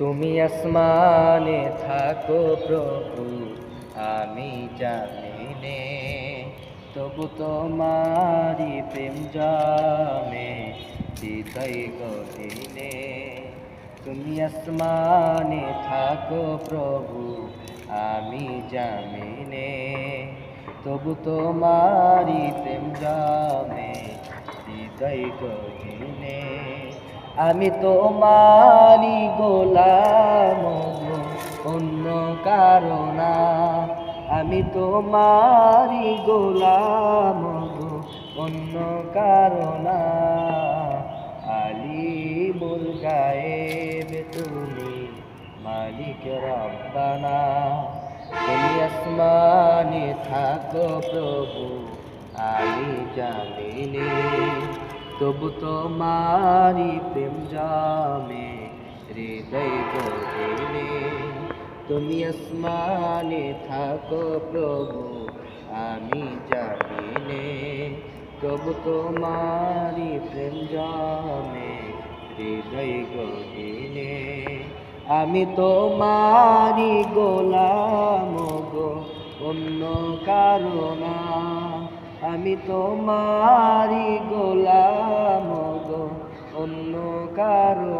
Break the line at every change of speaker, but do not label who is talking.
তুমি আসমানে থাকো প্রভু, আমি জামিনে তবু তোমারি প্রেম জামে, হৃদয় গহিনে তুমি আসমানে থাকো প্রভু, আমি জামিনে তবু তোমারি প্রেম জামে, হৃদয় গহিনে আমি তোমারি কারণা আমি তোমারি গোলাম অন্য কারণা আলী মুল গায়েব তুমি মালিক রব্বানা। তুমি আসমানে থাকো প্রভু, আমি জামিনে। তবু তোমারি প্রেম জামে, হৃদয় গহিনে তুমি আসমানে থাকো প্রভু, আমি জামিনে। তবু তোমারি প্রেম জামে হৃদয় গহিনে। আমি তোমারি গোলাম গো, অন্য কারণা আমি তোমারি গোলাম গো, অন্য কারণা